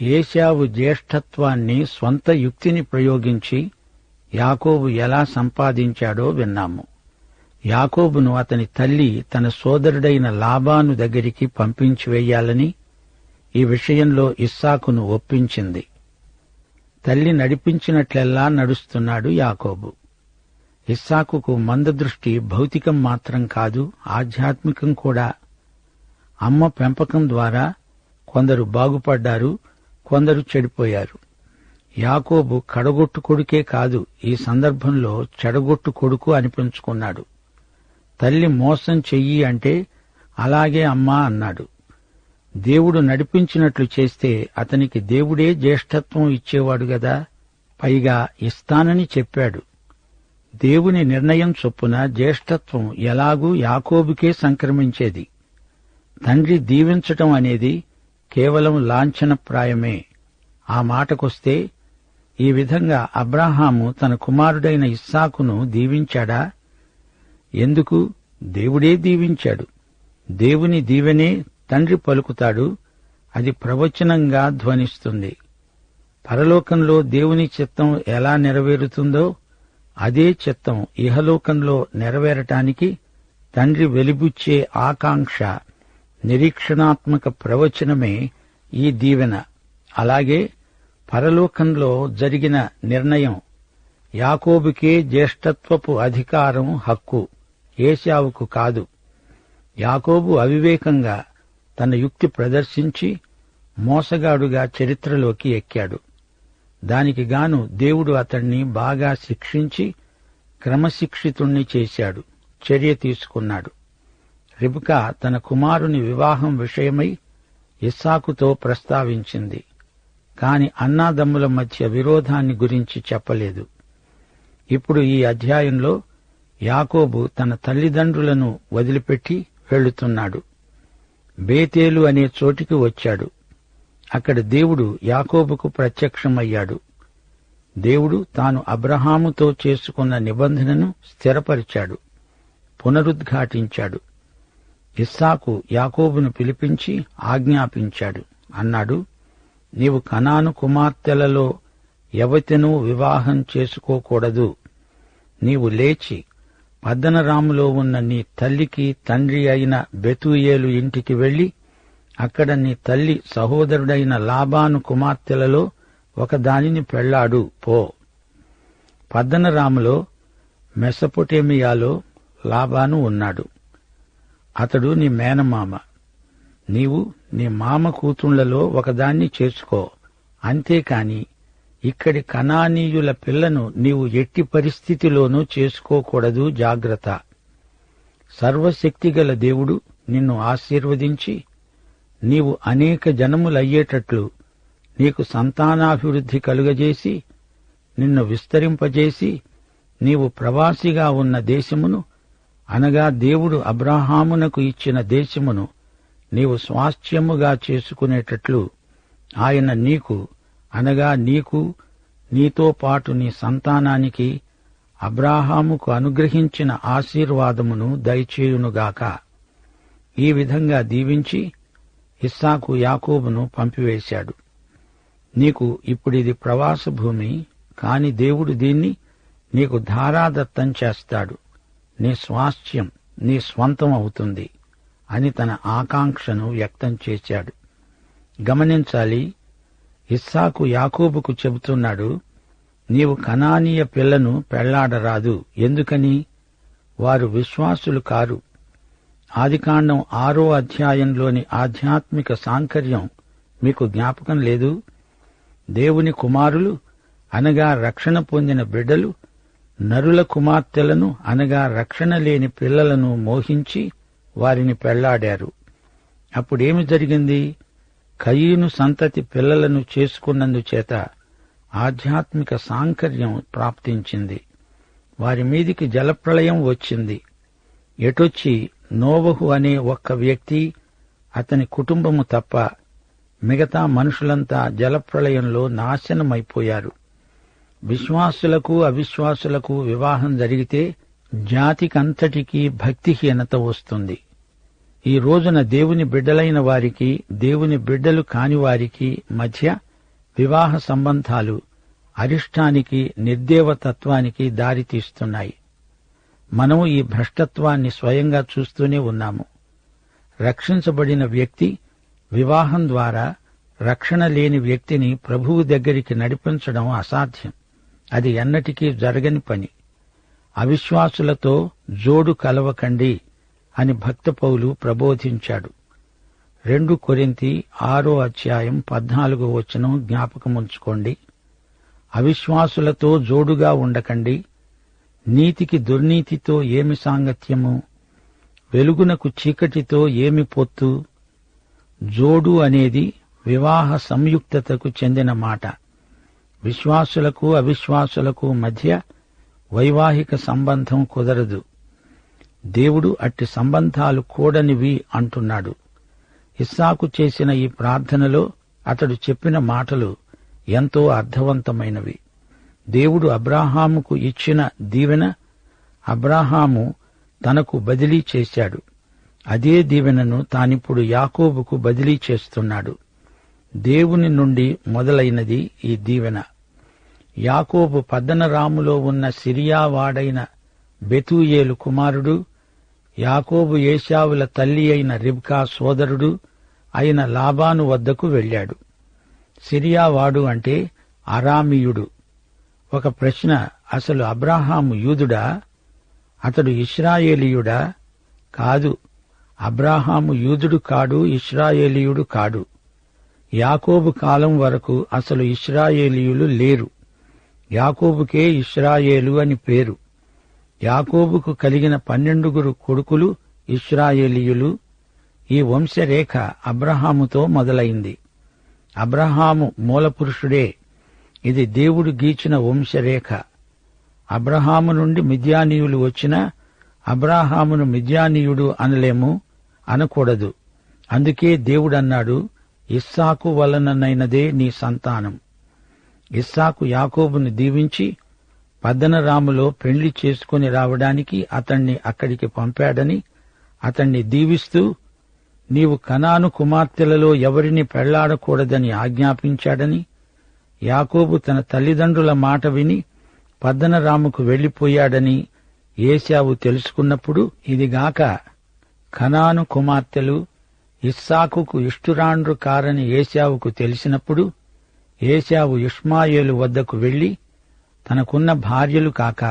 ఏశావు జ్యేష్ఠత్వాన్ని స్వంత యుక్తిని ప్రయోగించి యాకోబు ఎలా సంపాదించాడో విన్నాము. యాకోబును అతని తల్లి తన సోదరుడైన లాబాను దగ్గరికి పంపించి వేయాలని ఈ విషయంలో ఇస్సాకును ఒప్పించింది. తల్లి నడిపించినట్లెల్లా నడుస్తున్నాడు యాకోబు. ఇస్సాకుకు మందదృష్టి భౌతికం మాత్రం కాదు ఆధ్యాత్మికం కూడా. అమ్మ పెంపకం ద్వారా కొందరు బాగుపడ్డారు కొందరు చెడిపోయారు. యాకోబు కడగొట్టు కొడుకే కాదు ఈ సందర్భంలో చెడగొట్టు కొడుకు అనిపించుకున్నాడు తల్లి మోసం చెయ్యి అంటే అలాగే అమ్మా అన్నాడు. దేవుడు నడిపించినట్లు చేస్తే అతనికి దేవుడే జ్యేష్ఠత్వం ఇచ్చేవాడు గదా పైగా ఇస్తానని చెప్పాడు. దేవుని నిర్ణయం చొప్పున జ్యేష్ఠత్వం ఎలాగూ యాకోబుకే సంక్రమించేది. తండ్రి దీవించటం అనేది కేవలం లాంఛనప్రాయమే. ఆ మాటకొస్తే ఈ విధంగా అబ్రాహాము తన కుమారుడైన ఇస్సాకును దీవించాడా? ఎందుకు? దేవుడే దీవించాడు. దేవుని దీవెనే తండ్రి పలుకుతాడు. అది ప్రవచనంగా ధ్వనిస్తుంది. పరలోకంలో దేవుని చిత్తం ఎలా నెరవేరుతుందో అదే చిత్తం ఇహలోకంలో నెరవేరటానికి తండ్రి వెలిబుచ్చే ఆకాంక్ష నిరీక్షణాత్మక ప్రవచనమే ఈ దీవెన. అలాగే పరలోకంలో జరిగిన నిర్ణయం యాకోబుకే జ్యేష్ఠత్వపు అధికారం హక్కు ఏశావుకు కాదు. యాకోబు అవివేకంగా తన యుక్తి ప్రదర్శించి మోసగాడుగా చరిత్రలోకి ఎక్కాడు. దానికి గాను దేవుడు అతణ్ణి బాగా శిక్షించి క్రమశిక్షితుణ్ణి చేశాడు చర్య తీసుకున్నాడు. రిబుకా తన కుమారుని వివాహం విషయమై ఇస్సాకుతో ప్రస్తావించింది. కాని అన్నాదమ్ముల మధ్య విరోధాన్ని గురించి చెప్పలేదు. ఇప్పుడు ఈ అధ్యాయంలో యాకోబు తన తల్లిదండ్రులను వదిలిపెట్టి వెళ్ళుతున్నాడు బేతేలు అనే చోటికి వచ్చాడు. అక్కడ దేవుడు యాకోబుకు ప్రత్యక్షమయ్యాడు. దేవుడు తాను అబ్రహాముతో చేసుకున్న నిబంధనను స్థిరపరిచాడు. పునరుద్ఘాటించాడు. ఇస్సాకు యాకోబును పిలిపించి ఆజ్ఞాపించాడు. అన్నాడు నీవు కనాను కుమార్తెలలో ఎవతెను వివాహం చేసుకోకూడదు. నీవు లేచి పద్దనరాములో ఉన్న నీ తల్లికి తండ్రి అయిన బెతుయేలు ఇంటికి వెళ్ళి అక్కడ నీ తల్లి సహోదరుడైన లాబాను కుమార్తెలలో ఒకదానిని పెళ్ళాడు పో. పద్దనరాములో మెసపొటేమియాలో లాబాను ఉన్నాడు. అతడు నీ మేనమామ. నీవు నీ మామ కూతుళ్ళలో ఒకదాన్ని చేసుకో అంతేకాని ఇక్కడి కనానీయుల పిల్లను నీవు ఎట్టి పరిస్థితిలోనూ చేసుకోకూడదు జాగ్రత్త. సర్వశక్తిగల దేవుడు నిన్ను ఆశీర్వదించి నీవు అనేక జనములయ్యేటట్లు నీకు సంతానాభివృద్ధి కలుగజేసి నిన్ను విస్తరింపజేసి నీవు ప్రవాసిగా ఉన్న దేశమును అనగా దేవుడు అబ్రాహామునకు ఇచ్చిన దేశమును నీవు స్వాస్థ్యముగా చేసుకునేటట్లు ఆయన నీకు అనగా నీకు నీతో పాటు నీ సంతానానికి అబ్రాహాముకు అనుగ్రహించిన ఆశీర్వాదమును దయచేయునుగాక. ఈ విధంగా దీవించి ఇస్సాకు యాకోబును పంపివేశాడు. నీకు ఇప్పుడిది ప్రవాస భూమి కాని దేవుడు దీన్ని నీకు ధారాదత్తం చేస్తాడు. నీ స్వాస్థ్యం నీ స్వంతం అవుతుంది అని తన ఆకాంక్షను వ్యక్తం చేశాడు. గమనించాలి ఇస్సాకు యాకూబుకు చెబుతున్నాడు నీవు కనానీయ పిల్లను పెళ్ళాడరాదు ఎందుకని? వారు విశ్వాసులు కారు. ఆదికాండం ఆరో అధ్యాయంలోని ఆధ్యాత్మిక సాంకర్యం మీకు జ్ఞాపకం లేదు? దేవుని కుమారులు అనగా రక్షణ పొందిన బిడ్డలు నరుల కుమార్తెలను అనగా రక్షణ లేని పిల్లలను మోహించి వారిని పెళ్ళాడారు. అప్పుడేమి జరిగింది? కయీను సంతతి పిల్లలను చేసుకున్నందుచేత ఆధ్యాత్మిక సాంకర్యం ప్రాప్తించింది. వారి మీదికి జలప్రళయం వచ్చింది. ఎటొచ్చి నోవహు అనే ఒక్క వ్యక్తి అతని కుటుంబము తప్ప మిగతా మనుషులంతా జలప్రళయంలో నాశనమైపోయారు. విశ్వాసులకు అవిశ్వాసులకు వివాహం జరిగితే జాతికంతటికీ భక్తిహీనత వస్తుంది. ఈ రోజున దేవుని బిడ్డలైన వారికి దేవుని బిడ్డలు కాని వారికి మధ్య వివాహ సంబంధాలు అరిష్టానికి నిర్దేవతత్వానికి దారితీస్తున్నాయి మనము ఈ భ్రష్టత్వాన్ని స్వయంగా చూస్తూనే ఉన్నాము. రక్షించబడిన వ్యక్తి వివాహం ద్వారా రక్షణ లేని వ్యక్తిని ప్రభువు దగ్గరికి నడిపించడం అసాధ్యం. అది ఎన్నటికీ జరగని పని. అవిశ్వాసులతో జోడు కలవకండి అని భక్తపౌలు ప్రబోధించాడు. రెండు కొరింతి ఆరో అధ్యాయం పద్నాలుగో వచనం జ్ఞాపకముంచుకోండి. అవిశ్వాసులతో జోడుగా ఉండకండి. నీతికి దుర్నీతితో ఏమి సాంగత్యము? వెలుగునకు చీకటితో ఏమి పొత్తు? జోడు అనేది వివాహ సంయుక్తతకు చెందిన మాట. విశ్వాసులకు అవిశ్వాసులకు మధ్య వైవాహిక సంబంధం కుదరదు. దేవుడు అట్టి సంబంధాలు కూడనివి అంటున్నాడు. ఇస్సాకు చేసిన ఈ ప్రార్థనలో అతడు చెప్పిన మాటలు ఎంతో అర్థవంతమైనవి. దేవుడు అబ్రాహాముకు ఇచ్చిన దీవెన అబ్రాహాము తనకు బదిలీ చేశాడు. అదే దీవెనను తానిప్పుడు యాకోబుకు బదిలీ చేస్తున్నాడు. దేవుని నుండి మొదలైనది ఈ దీవెన. యాకోబు పద్దనరాములో ఉన్న సిరియావాడైన బెతూయేలు కుమారుడు యాకోబు ఏశావుల తల్లి అయిన రిబ్కా సోదరుడు అయిన లాబాను వద్దకు వెళ్ళాడు. సిరియావాడు అంటే అరామీయుడు. ఒక ప్రశ్న అసలు అబ్రాహాము యూదుడా? అతడు ఇస్రాయేలీయుడా కాదు అబ్రాహాము యూదుడు కాడు ఇస్రాయేలీయుడు కాడు. యాకోబు కాలం వరకు అసలు ఇస్రాయేలీయులు లేరు. యాకోబుకే ఇస్రాయేలు అని పేరు. యాకోబుకు కలిగిన పన్నెండుగురు కొడుకులు ఇస్రాయేలీయులు ఈ వంశరేఖ అబ్రహాముతో మొదలైంది. అబ్రహాము మూలపురుషుడే. ఇది దేవుడు గీచిన వంశరేఖ. అబ్రహాము నుండి మిద్యానీయులు వచ్చినా అబ్రాహామును మిద్యానీయుడు అనలేము అనకూడదు. అందుకే దేవుడన్నాడు ఇస్సాకు వలననైనదే నీ సంతానం. ఇస్సాకు యాకోబును దీవించి పద్దనరాములో పెళ్ళి చేసుకుని రావడానికి అతణ్ణి అక్కడికి పంపాడని అతణ్ణి దీవిస్తూ నీవు కనాను కుమార్తెలలో ఎవరిని పెళ్ళాడకూడదని ఆజ్ఞాపించాడని యాకోబు తన తల్లిదండ్రుల మాట విని పద్దనరాముకు వెళ్ళిపోయాడని ఏశావు తెలుసుకున్నప్పుడు ఇదిగాక కనాను కుమార్తెలు ఇస్సాకుకు ఇష్టురాండ్రు కారని ఏశావుకు తెలిసినప్పుడు ఏశావు ఇష్మాయేలు వద్దకు వెళ్ళి తనకున్న భార్యలు కాక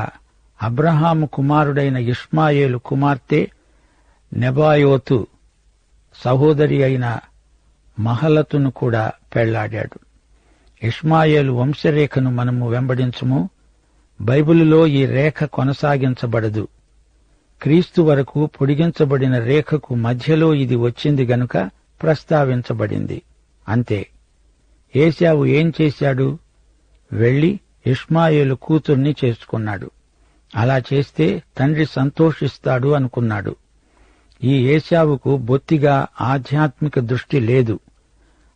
అబ్రహాము కుమారుడైన ఇష్మాయేలు కుమార్తె నెబాయోతు సహోదరి అయిన మహలతును కూడా పెళ్ళాడాడు. ఇష్మాయేలు వంశరేఖను మనము వెంబడించము. బైబిలులో ఈ రేఖ కొనసాగించబడదు. క్రీస్తు వరకు పొడిగించబడిన రేఖకు మధ్యలో ఇది వచ్చింది గనుక ప్రస్తావించబడింది. అంతే. ఏశావు ఏం చేశాడు? వెళ్ళి ఇష్మాయేలు కూతుర్ని చేసుకున్నాడు. అలా చేస్తే తండ్రి సంతోషిస్తాడు అనుకున్నాడు. ఈ ఏశావుకు బొత్తిగా ఆధ్యాత్మిక దృష్టి లేదు.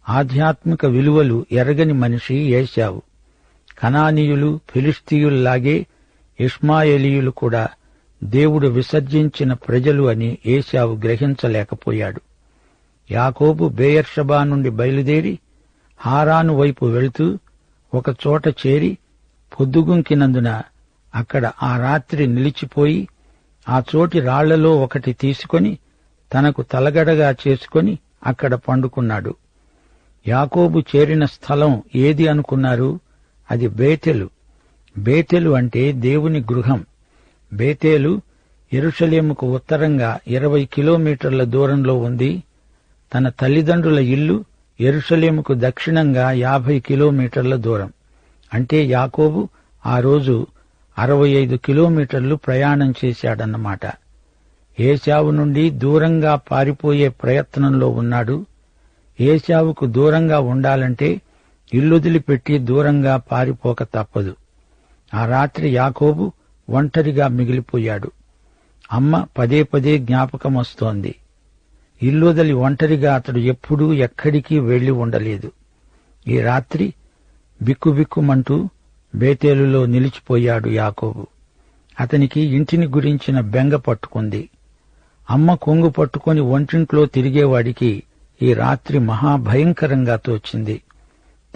ఆధ్యాత్మిక విలువలు ఎరగని మనిషి ఏశావు. కనానీయులు ఫిలిస్తీయుల్లాగే ఇష్మాయేలీయులు కూడా దేవుడు విసర్జించిన ప్రజలు అని ఏశావు గ్రహించలేకపోయాడు. యాకోబు బేయర్షబా నుండి బయలుదేరి హారాను వైపు వెళుతూ ఒక చోట చేరి పొద్దుగుంకినందున అక్కడ ఆ రాత్రి నిలిచిపోయి ఆ చోటి రాళ్ళలో ఒకటి తీసుకొని తనకు తలగడగా చేసుకొని అక్కడ పండుకున్నాడు. యాకోబు చేరిన స్థలం ఏది అనుకున్నారు? అది బేతెలు. బేతెలు అంటే దేవుని గృహం. బేతేలు ఎరుషలేముకు ఉత్తరంగా ఇరవై కిలోమీటర్ల దూరంలో ఉంది. తన తల్లిదండ్రుల ఇల్లు ఎరుషలేముకు దక్షిణంగా యాభై కిలోమీటర్ల దూరం. అంటే యాకోబు ఆ రోజు అరవై ఐదు కిలోమీటర్లు ప్రయాణం చేశాడన్నమాట. ఏశావు నుండి దూరంగా పారిపోయే ప్రయత్నంలో ఉన్నాడు. ఏశావుకు దూరంగా ఉండాలంటే ఇల్లుదిలిపెట్టి దూరంగా పారిపోక తప్పదు. ఆ రాత్రి యాకోబు ఒంటరిగా మిగిలిపోయాడు. అమ్మ పదే పదే జ్ఞాపకం వస్తోంది. ఇల్లుదలి ఒంటరిగా అతడు ఎప్పుడూ ఎక్కడికి వెళ్ళి ఉండలేదు. ఈ రాత్రి బిక్కుబిక్కుమంటూ బేతేలులో నిలిచిపోయాడు యాకోబు. అతనికి ఇంటిని గురించిన బెంగ పట్టుకుంది. అమ్మ కొంగు పట్టుకుని ఒంటింట్లో తిరిగేవాడికి ఈ రాత్రి మహాభయంకరంగా తోచింది.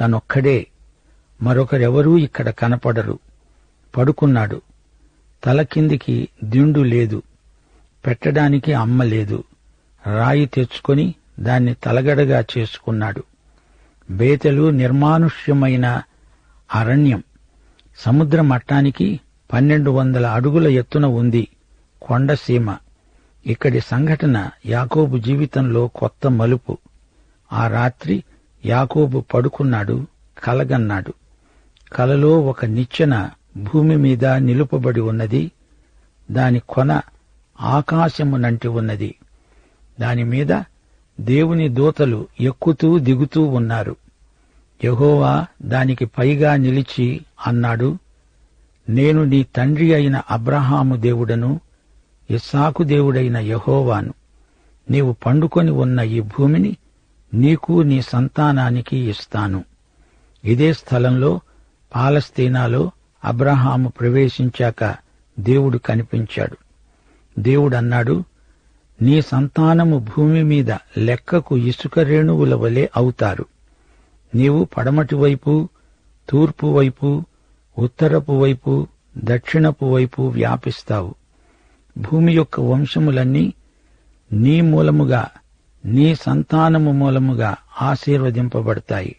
తనొక్కడే మరొకరెవరూ ఇక్కడ కనపడరు. పడుకున్నాడు. తల కిందికి దిండు లేదు. పెట్టడానికి అమ్మ లేదు. రాయి తెచ్చుకొని దాన్ని తలగడగా చేసుకున్నాడు. బేతలు నిర్మానుష్యమైన అరణ్యం. సముద్ర మట్టానికి పన్నెండు వందల అడుగుల ఎత్తున ఉంది కొండసీమ ఇక్కడి సంఘటన యాకోబు జీవితంలో కొత్త మలుపు. ఆ రాత్రి యాకోబు పడుకున్నాడు కలగన్నాడు. కలలో ఒక నిచ్చెన భూమి మీద నిలుపబడి ఉన్నది. దాని కొన ఆకాశమునంటి ఉన్నది. దానిమీద దేవుని దూతలు ఎక్కుతూ దిగుతూ ఉన్నారు. యహోవా దానికి పైగా నిలిచి అన్నాడు నేను నీ తండ్రి అయిన అబ్రహాము దేవుడను ఇస్సాకు దేవుడైన యహోవాను. నీవు పండుకొని ఉన్న ఈ భూమిని నీకు నీ సంతానానికి ఇస్తాను. ఇదే స్థలంలో పాలస్తీనాలో అబ్రహాము ప్రవేశించాక దేవుడు కనిపించాడు. దేవుడన్నాడు నీ సంతానము భూమి మీద లెక్కకు ఇసుక రేణువుల వలె అవుతారు. నీవు పడమటి వైపు తూర్పు వైపు ఉత్తరపు వైపు దక్షిణపు వైపు వ్యాపిస్తావు. భూమి యొక్క వంశములన్నీ నీ మూలముగా నీ సంతానము మూలముగా ఆశీర్వదింపబడతాయి.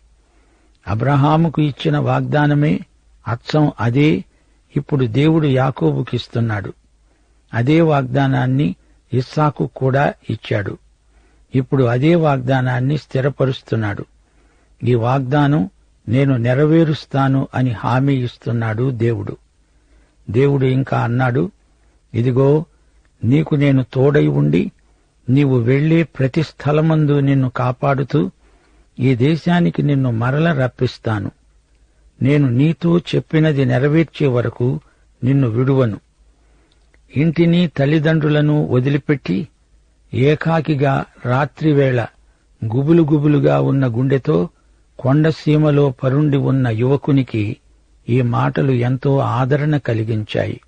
అబ్రహాముకు ఇచ్చిన వాగ్దానమే అచ్చం అదే ఇప్పుడు దేవుడు యాకోబుకిస్తున్నాడు. అదే వాగ్దానాన్ని ఇస్సాకు కూడా ఇచ్చాడు. ఇప్పుడు అదే వాగ్దానాన్ని స్థిరపరుస్తున్నాడు. ఈ వాగ్దానం నేను నెరవేరుస్తాను అని హామీ ఇస్తున్నాడు దేవుడు. దేవుడు ఇంకా అన్నాడు ఇదిగో నీకు నేను తోడై ఉండి నీవు వెళ్ళే ప్రతి స్థలమందు నిన్ను కాపాడుతూ ఈ దేశానికి నిన్ను మరల రప్పిస్తాను. నేను నీతో చెప్పినది నెరవేర్చే వరకు నిన్ను విడువను. ఇంటిని తల్లిదండ్రులను వదిలిపెట్టి ఏకాకిగా రాత్రివేళ గుబులు గుబులుగా ఉన్న గుండెతో కొండసీమలో పరుండి ఉన్న యువకునికి ఈ మాటలు ఎంతో ఆదరణ కలిగించాయి.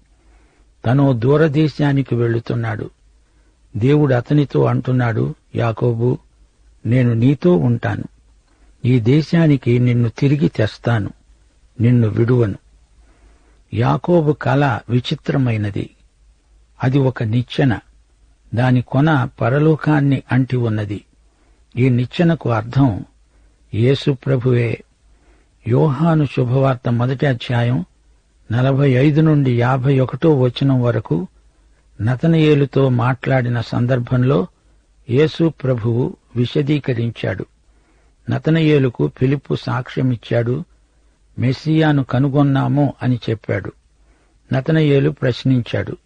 తను దూరదేశానికి వెళుతున్నాడు. దేవుడు అతనితో అంటున్నాడు యాకోబు నేను నీతో ఉంటాను. ఈ దేశానికి నిన్ను తిరిగి తెస్తాను. నిన్ను విడువను. యాకోబు కళ విచిత్రమైనది. అది ఒక నిచ్చెన. దాని కొన పరలోకాన్ని అంటి ఉన్నది. ఈ నిచ్చెనకు అర్థం యేసు ప్రభువే. యోహాను శుభవార్త మొదటి అధ్యాయం నలభై ఐదు నుండి యాభై ఒకటో వచనం వరకు నతనయేలుతో మాట్లాడిన సందర్భంలో యేసు ప్రభువు విశదీకరించాడు. నతనయేలుకు పిలుపు సాక్ష్యమిచ్చాడు మెస్సియాను కనుగొన్నాము అని చెప్పాడు. నతనయేలు ప్రశ్నించాడు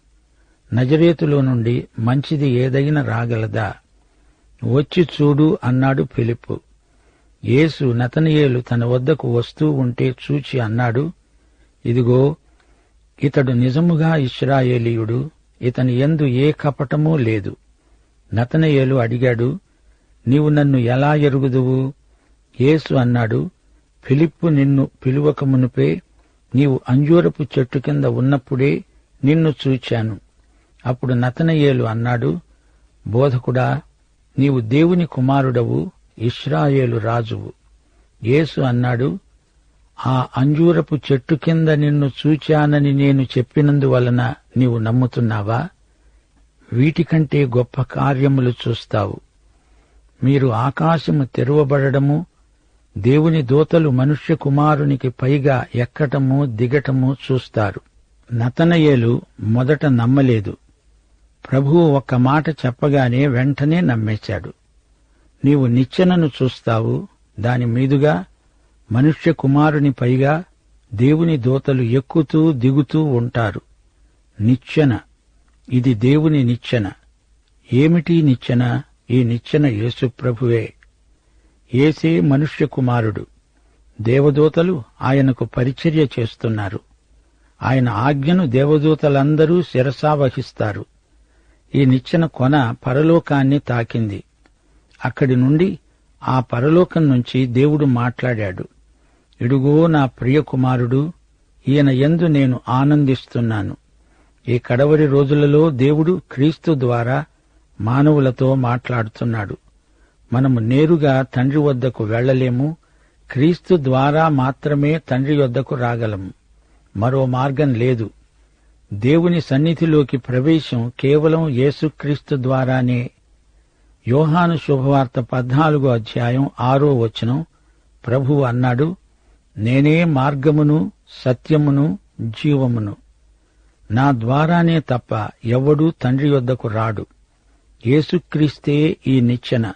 నజరేతులో నుండి మంచిది ఏదైనా రాగలదా? వచ్చి చూడు అన్నాడు పిలుపు యేసు నతనియేలు తన వద్దకు వస్తూ ఉంటే చూచి అన్నాడు ఇదిగో ఇతడు నిజముగా ఇస్రాయేలీయుడు ఇతని ఎందు ఏ కపటమూ లేదు. నతనయేలు అడిగాడు నీవు నన్ను ఎలా ఎరుగుదువు? యేసు అన్నాడు ఫిలిప్పు నిన్ను పిలువకమునుపే నీవు అంజూరపు చెట్టు కింద ఉన్నప్పుడే నిన్ను చూచాను. అప్పుడు నతనయేలు అన్నాడు బోధకుడా నీవు దేవుని కుమారుడవు ఇస్రాయేలు రాజువు. యేసు అన్నాడు ఆ అంజూరపు చెట్టు కింద నిన్ను చూచానని నేను చెప్పినందువలన నీవు నమ్ముతున్నావా? వీటికంటే గొప్ప కార్యములు చూస్తావు. మీరు ఆకాశము తెరవబడము దేవుని దూతలు మనుష్య కుమారునికి పైగా ఎక్కటము దిగటము చూస్తారు. నతనయేలు మొదట నమ్మలేదు. ప్రభువు ఒక్క మాట చెప్పగానే వెంటనే నమ్మేశాడు. నీవు నిచ్చెనను చూస్తావు దాని మీదుగా మనుష్య కుమారుని పైగా దేవుని దూతలు ఎక్కుతూ దిగుతూ ఉంటారు. నిచ్చెన. ఇది దేవుని నిచ్చెన. ఏమిటి నిచ్చెన? ఈ నిచ్చెన యేసుప్రభువే ఏసే మనుష్య కుమారుడు. దేవదూతలు ఆయనకు పరిచర్య చేస్తున్నారు. ఆయన ఆజ్ఞను దేవదూతలందరూ శిరసా వహిస్తారు. ఈ నిచ్చెన కొన పరలోకాన్ని తాకింది. అక్కడి నుండి ఆ పరలోకం నుంచి దేవుడు మాట్లాడాడు. ఇడుగో నా ప్రియ కుమారుడు ఈయన ఎందు నేను ఆనందిస్తున్నాను. ఈ కడవరి రోజులలో దేవుడు క్రీస్తు ద్వారా మానవులతో మాట్లాడుతున్నాడు. మనము నేరుగా తండ్రి వద్దకు వెళ్ళలేము క్రీస్తు ద్వారా మాత్రమే తండ్రి వద్దకు రాగలము. మరో మార్గం లేదు. దేవుని సన్నిధిలోకి ప్రవేశం కేవలం యేసుక్రీస్తు ద్వారానే. యోహాను శుభవార్త పద్నాలుగో అధ్యాయం ఆరో వచనం ప్రభువు అన్నాడు నేనే మార్గమును సత్యమును జీవమును. నా ద్వారానే తప్ప ఎవ్వడూ తండ్రి యొద్దకు రాడు. యేసుక్రీస్తే ఈ నిచ్చెన.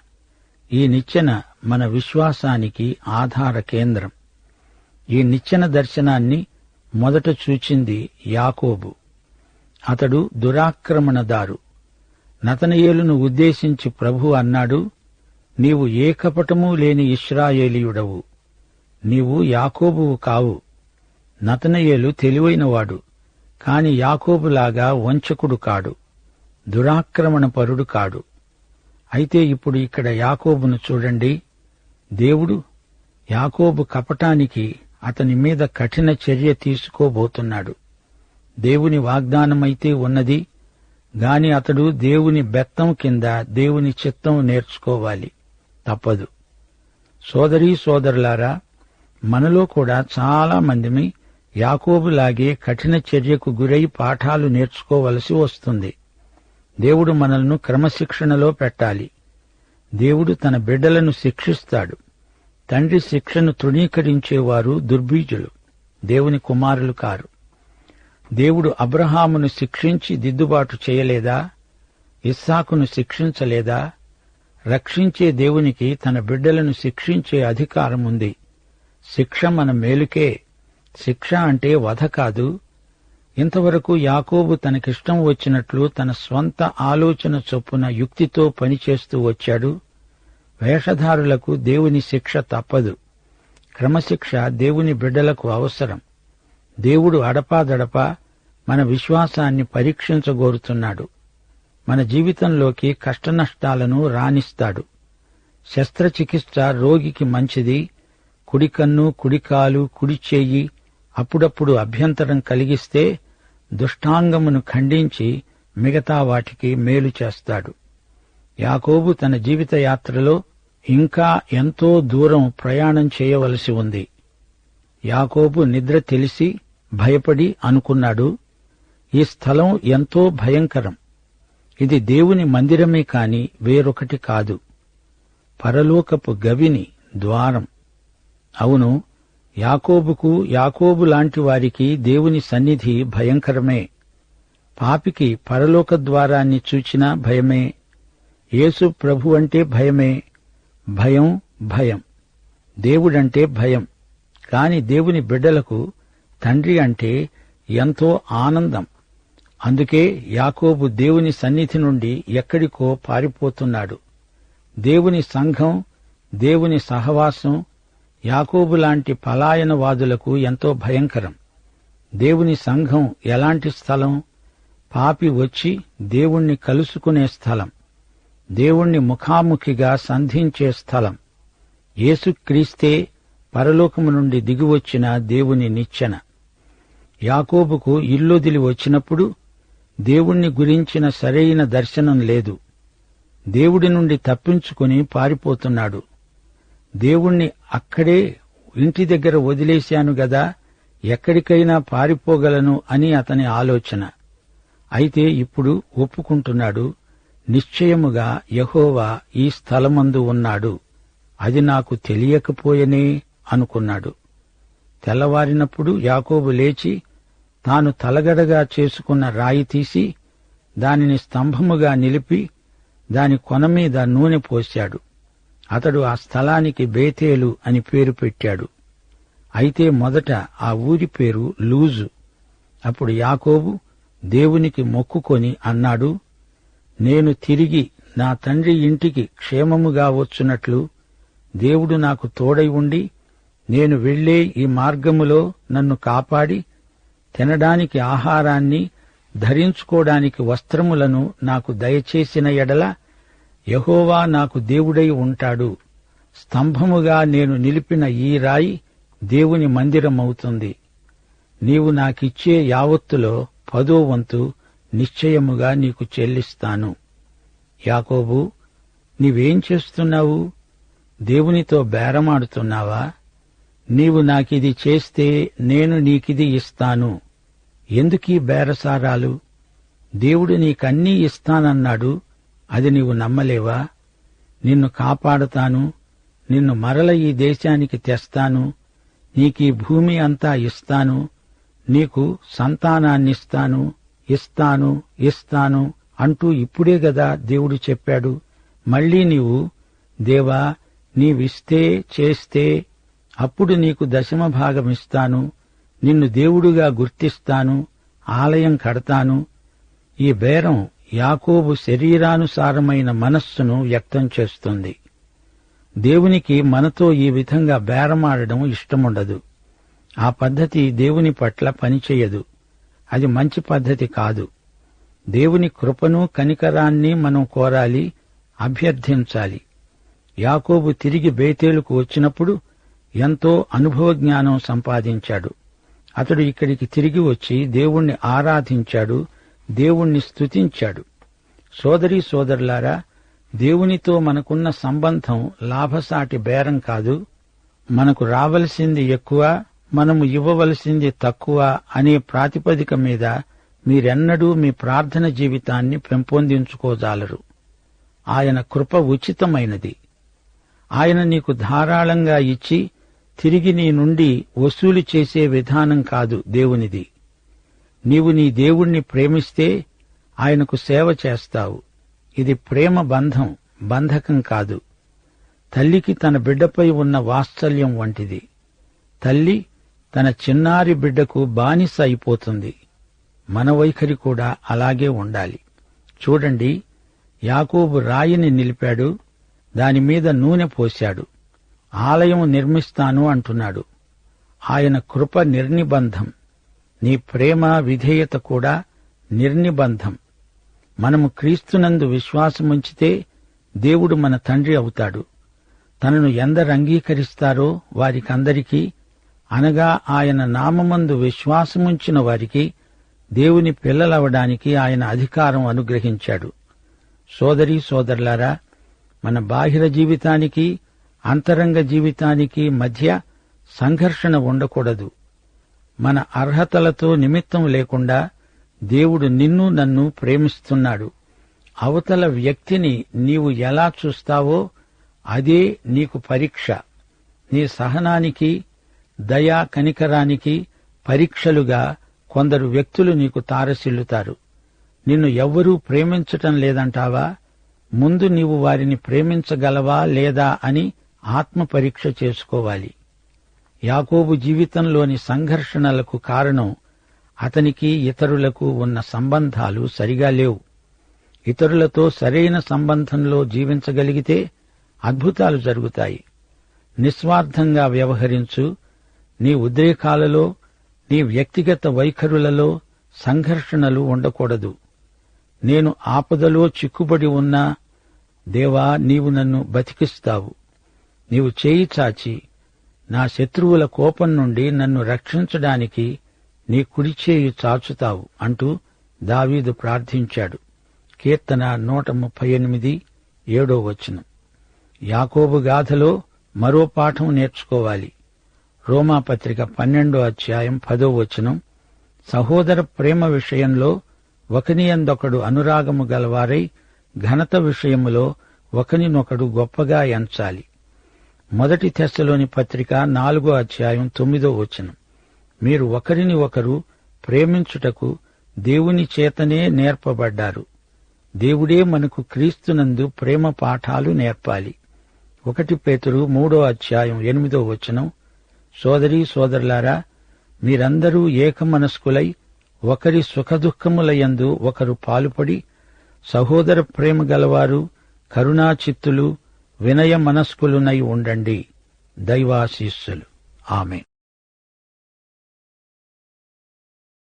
ఈ నిచ్చెన మన విశ్వాసానికి ఆధార కేంద్రం. ఈ నిచ్చెన దర్శనాన్ని మొదట చూచింది యాకోబు. అతడు దురాక్రమణదారు. నతనయేలును ఉద్దేశించి ప్రభు అన్నాడు నీవు ఏ కపటమూ లేని ఇస్రాయేలీయుడవు నీవు యాకోబువు కావు. నతనయేలు తెలివైనవాడు కాని యాకోబులాగా వంచకుడు కాడు. దురాక్రమణపరుడు కాడు. అయితే ఇప్పుడు ఇక్కడ యాకోబును చూడండి. దేవుడు యాకోబు కపటానికి అతని మీద కఠిన చర్య తీసుకోబోతున్నాడు. దేవుని వాగ్దానమైతే ఉన్నది గాని అతడు దేవుని బెత్తం కింద దేవుని చిత్తం నేర్చుకోవాలి. తప్పదు. సోదరీ సోదరులారా మనలో కూడా చాలా మందిమి యాకోబులాగే కఠిన చర్యకు గురై పాఠాలు నేర్చుకోవలసి వస్తుంది. దేవుడు మనల్ని క్రమశిక్షణలో పెట్టాలి. దేవుడు తన బిడ్డలను శిక్షిస్తాడు. తండ్రి శిక్షను తృణీకరించేవారు దుర్బీజులు. దేవుని కుమారులు కారు. దేవుడు అబ్రహామును శిక్షించి దిద్దుబాటు చేయలేదా? ఇస్సాకును శిక్షించలేదా? రక్షించే దేవునికి తన బిడ్డలను శిక్షించే అధికారం ఉంది. శిక్ష మన మేలుకే. శిక్ష అంటే వధ కాదు. ఇంతవరకు యాకోబు తనకిష్టం వచ్చినట్లు తన స్వంత ఆలోచన చొప్పున యుక్తితో పనిచేస్తూ వచ్చాడు. వేషధారులకు దేవుని శిక్ష తప్పదు. క్రమశిక్ష దేవుని బిడ్డలకు అవసరం. దేవుడు అడపాదడపా మన విశ్వాసాన్ని పరీక్షించగోరుతున్నాడు. మన జీవితంలోకి కష్టనష్టాలను రాణిస్తాడు. శస్త్రచికిత్స రోగికి మంచిది. కుడికన్ను కుడికాలు కుడి చేయి అప్పుడప్పుడు అభ్యంతరం కలిగిస్తే దుష్టాంగమును ఖండించి మిగతా వాటికి మేలు చేస్తాడు. యాకోబు తన జీవిత యాత్రలో ఇంకా ఎంతో దూరం ప్రయాణం చేయవలసి ఉంది. యాకోబు నిద్ర తెలిసి భయపడి అనుకున్నాడు. ఈ స్థలం ఎంతో భయంకరం. ఇది దేవుని మందిరమే కాని వేరొకటి కాదు. పరలోకపు గవిని ద్వారం. అవును యాకోబుకు యాకోబు లాంటి వారికి దేవుని సన్నిధి భయంకరమే. పాపికి పరలోక ద్వారాన్ని చూచినా భయమే. యేసు ప్రభు అంటే భయమే. భయం భయం. దేవుడంటే భయం. కాని దేవుని బిడ్డలకు తండ్రి అంటే ఎంతో ఆనందం. అందుకే యాకోబు దేవుని సన్నిధి నుండి ఎక్కడికో పారిపోతున్నాడు. దేవుని సంఘం దేవుని సహవాసం యాకోబు లాంటి పలాయనవాదులకు ఎంతో భయంకరం. దేవుని సంఘం ఎలాంటి స్థలం? పాపి వచ్చి దేవుణ్ణి కలుసుకునే స్థలం. దేవుణ్ణి ముఖాముఖిగా సంధించే స్థలం. యేసుక్రీస్తే పరలోకము నుండి దిగివచ్చిన దేవుని నిచ్చెన. యాకోబుకు ఇల్లొదిలి వచ్చినప్పుడు దేవుణ్ణి గురించిన సరైన దర్శనం లేదు. దేవుడి నుండి తప్పించుకుని పారిపోతున్నాడు. దేవుణ్ణి అక్కడే ఇంటి దగ్గర వదిలేశాను గదా ఎక్కడికైనా పారిపోగలను అని అతని ఆలోచన. అయితే ఇప్పుడు ఒప్పుకుంటున్నాడు నిశ్చయముగా యహోవా ఈ స్థలమందు ఉన్నాడు. అది నాకు తెలియకపోయనే అనుకున్నాడు. తెల్లవారినప్పుడు యాకోబు లేచి తాను తలగడగా చేసుకున్న రాయి తీసి దానిని స్తంభముగా నిలిపి దాని కొన మీద నూనె పోశాడు. అతడు ఆ స్థలానికి బేతేలు అని పేరు పెట్టాడు. అయితే మొదట ఆ ఊరి పేరు లూజు. అప్పుడు యాకోబు దేవునికి మొక్కుకొని అన్నాడు నేను తిరిగి నా తండ్రి ఇంటికి క్షేమముగా వచ్చునట్లు దేవుడు నాకు తోడై ఉండి నేను వెళ్ళే ఈ మార్గములో నన్ను కాపాడి తినడానికి ఆహారాన్ని ధరించుకోవడానికి వస్త్రములను నాకు దయచేసిన ఎడల యహోవా నాకు దేవుడై ఉంటాడు. స్తంభముగా నేను నిలిపిన ఈ రాయి దేవుని మందిరమవుతుంది. నీవు నాకిచ్చే యావత్తులో పదో వంతు నిశ్చయముగా నీకు చెల్లిస్తాను. యాకోబు నీవేం చేస్తున్నావు? దేవునితో బేరమాడుతున్నావా? నీవు నాకిది చేస్తే నేను నీకిది ఇస్తాను. ఎందుకీ బేరసారాలు? దేవుడు నీకన్నీ ఇస్తానన్నాడు అది నీవు నమ్మలేవా? నిన్ను కాపాడుతాను నిన్ను మరల ఈ దేశానికి తెస్తాను నీకీ భూమి అంతా ఇస్తాను నీకు సంతానాన్నిస్తాను ఇస్తాను ఇస్తాను అంటూ ఇప్పుడే గదా దేవుడు చెప్పాడు. మళ్ళీ నీవు దేవా నీవిస్తే చేస్తే అప్పుడు నీకు దశమ భాగమిస్తాను నిన్ను దేవుడుగా గుర్తిస్తాను ఆలయం కడతాను. ఈ బేరం యాకోబు శరీరానుసారమైన మనస్సును వ్యక్తం చేస్తుంది. దేవునికి మనతో ఈ విధంగా బేరమాడడం ఇష్టముండదు. ఆ పద్ధతి దేవుని పట్ల పనిచేయదు. అది మంచి పద్ధతి కాదు. దేవుని కృపను కనికరాన్ని మనం కోరాలి అభ్యర్థించాలి. యాకోబు తిరిగి బేతేలుకు వచ్చినప్పుడు ఎంతో అనుభవ జ్ఞానం సంపాదించాడు. అతడు ఇక్కడికి తిరిగి వచ్చి దేవుణ్ణి ఆరాధించాడు దేవుణ్ణి స్తుతించాడు. సోదరీ సోదరులారా దేవునితో మనకున్న సంబంధం లాభసాటి బేరం కాదు. మనకు రావలసింది ఎక్కువ మనము ఇవ్వవలసింది తక్కువ అనే ప్రాతిపదిక మీద మీరెన్నడూ మీ ప్రార్థన జీవితాన్ని పెంపొందించుకోజాలరు. ఆయన కృప ఉచితమైనది. ఆయన నీకు ధారాళంగా ఇచ్చి తిరిగి నీ నుండి వసూలు చేసే విధానం కాదు దేవునిది. నీవు నీ దేవుణ్ణి ప్రేమిస్తే ఆయనకు సేవ చేస్తావు. ఇది ప్రేమ బంధం బంధకం కాదు. తల్లికి తన బిడ్డపై ఉన్న వాత్సల్యం వంటిది. తల్లి తన చిన్నారి బిడ్డకు బానిస అయిపోతుంది. మన వైఖరి కూడా అలాగే ఉండాలి. చూడండి యాకోబు రాయిని నిలిపాడు దానిమీద నూనె పోశాడు. ఆలయం నిర్మిస్తాను అంటున్నాడు. ఆయన కృప నిర్నిబంధం. నీ ప్రేమ విధేయత కూడా నిర్నిబంధం. మనము క్రీస్తునందు విశ్వాసముంచితే దేవుడు మన తండ్రి అవుతాడు. తనను ఎందరు అంగీకరిస్తారో వారికందరికీ అనగా ఆయన నామమందు విశ్వాసముంచిన వారికి దేవుని పిల్లలవడానికి ఆయన అధికారం అనుగ్రహించాడు. సోదరీ సోదరులారా మన బాహిర జీవితానికి అంతరంగ జీవితానికి మధ్య సంఘర్షణ ఉండకూడదు. మన అర్హతలతో నిమిత్తం లేకుండా దేవుడు నిన్ను నన్ను ప్రేమిస్తున్నాడు. అవతల వ్యక్తిని నీవు ఎలా చూస్తావో అదే నీకు పరీక్ష. నీ సహనానికి దయా కనికరానికి పరీక్షలుగా కొందరు వ్యక్తులు నీకు తారసిల్లుతారు. నిన్ను ఎవ్వరూ ప్రేమించటం లేదంటావా? ముందు నీవు వారిని ప్రేమించగలవా లేదా అని ఆత్మ పరీక్ష చేసుకోవాలి. యాకోబు జీవితంలోని సంఘర్షణలకు కారణం అతనికి ఇతరులకు ఉన్న సంబంధాలు సరిగా లేవు. ఇతరులతో సరైన సంబంధంలో జీవించగలిగితే అద్భుతాలు జరుగుతాయి. నిస్వార్థంగా వ్యవహరించు నీ ఉద్రేకాలలో నీ వ్యక్తిగత వైఖరులలో సంఘర్షణలు ఉండకూడదు. నేను ఆపదలో చిక్కుబడి ఉన్నా దేవా నీవు నన్ను బతికిస్తావు. నీవు చేయి చాచి నా శత్రువుల కోపం నుండి నన్ను రక్షించడానికి నీ కుడిచేయి చాచుతావు అంటూ దావీదు ప్రార్థించాడు. కీర్తన నూట ముప్పై ఎనిమిది ఏడో వచనం. యాకోబు గాథలో మరో పాఠం నేర్చుకోవాలి. రోమాపత్రిక పన్నెండో అధ్యాయం పదో వచనం. సహోదర ప్రేమ విషయంలో ఒకనియందొకడు అనురాగము గలవారై ఘనత విషయములో ఒకనినొకడు గొప్పగా ఎంచాలి. మొదటి తెస్తలోని పత్రిక నాలుగో అధ్యాయం తొమ్మిదో వచనం. మీరు ఒకరిని ఒకరు ప్రేమించుటకు దేవుని చేతనే నేర్పబడ్డారు. దేవుడే మనకు క్రీస్తునందు ప్రేమ పాఠాలు నేర్పాలి. ఒకటి పేతురు మూడో అధ్యాయం ఎనిమిదో వచనం. సోదరీ సోదరులారా మీరందరూ ఏకమనస్కులై ఒకరి సుఖదుఖములయందు ఒకరు పాలుపడి సహోదర ప్రేమ గలవారు కరుణాచిత్తులు వినయ మనస్కులునై ఉండండి దైవాశీస్సులు. ఆమె